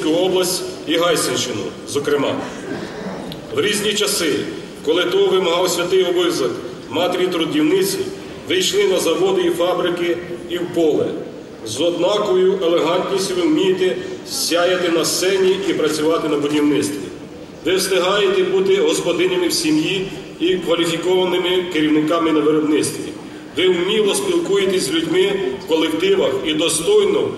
Область і Гайсинщину, зокрема. В різні часи, коли того вимагав святий обов'язок матері трудівниці, ви йшли на заводи і фабрики і в поле. З однаковою елегантністю ви вмієте сяяти на сцені і працювати на будівництві. Ви встигаєте бути господинями в сім'ї і кваліфікованими керівниками на виробництві. Ви вміло спілкуєтесь з людьми в колективах і достойно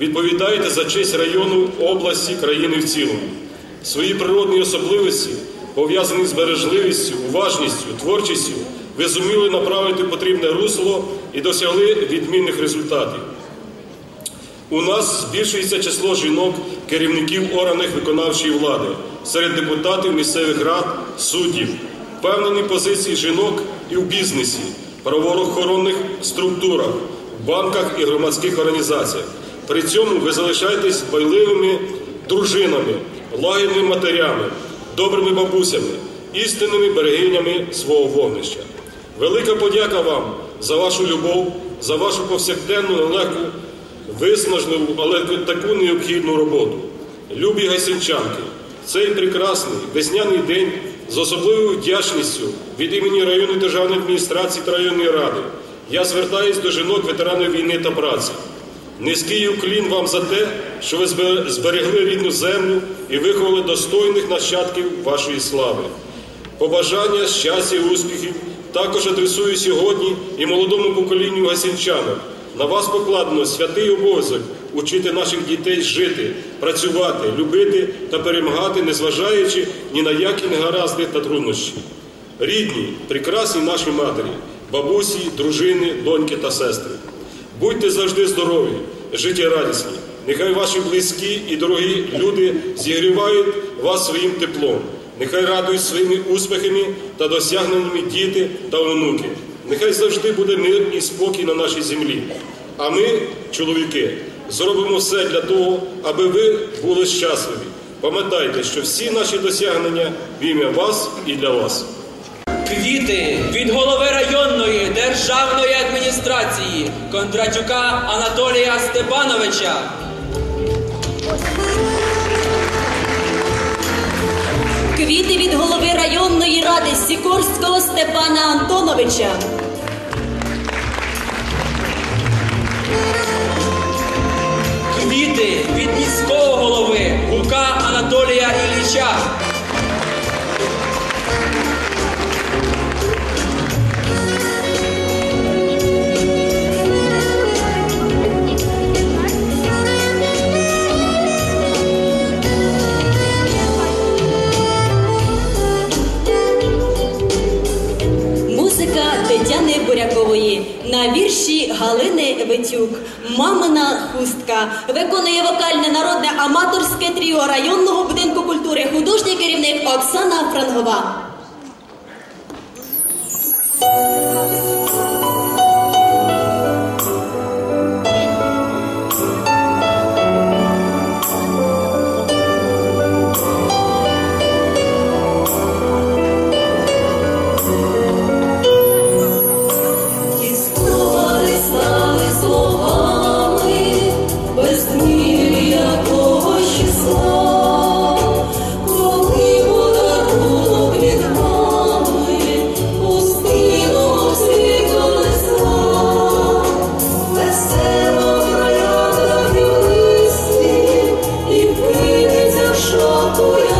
відповідаєте за честь району, області, країни в цілому. Свої природні особливості, пов'язані з бережливістю, уважністю, творчістю, ви зуміли направити потрібне русло і досягли відмінних результатів. У нас збільшується число жінок, керівників органів виконавчої влади, серед депутатів місцевих рад, суддів, впевнені позиції жінок і в бізнесі, правоохоронних структурах, банках і громадських організаціях. При цьому ви залишаєтесь байливими дружинами, лагідними матерями, добрими бабусями, істинними берегинями свого вогнища. Велика подяка вам за вашу любов, за вашу повсякденну нелегку виснажливу, але таку необхідну роботу. Любі гайсинчанки, цей прекрасний весняний день з особливою вдячністю від імені районної державної адміністрації та районної ради я звертаюсь до жінок ветеранів війни та праці. Низький уклін вам за те, що ви зберегли рідну землю і виховали достойних нащадків вашої слави. Побажання, щастя успіхів також адресую сьогодні і молодому поколінню гасінчанок. На вас покладено святий обов'язок учити наших дітей жити, працювати, любити та перемагати, незважаючи ні на які негаразди та труднощі. Рідні, прекрасні наші матері, бабусі, дружини, доньки та сестри. Будьте завжди здорові, життєрадісні. Нехай ваші близькі і дорогі люди зігрівають вас своїм теплом. Нехай радують своїми успіхами та досягненнями діти та онуки. Нехай завжди буде мир і спокій на нашій землі. А ми, чоловіки, зробимо все для того, аби ви були щасливі. Пам'ятайте, що всі наші досягнення в ім'я вас і для вас. Квіти від голови районної державної адміністрації Кондратюка Анатолія Степановича. Квіти від голови районної ради Сікорського Степана Антоновича. Квіти від міського голови Гука Анатолія Ілліча. Мамина виконує вокальне народне аматорське тріо районного будинку культури. Художній керівник Оксана Франгова. Hallelujah.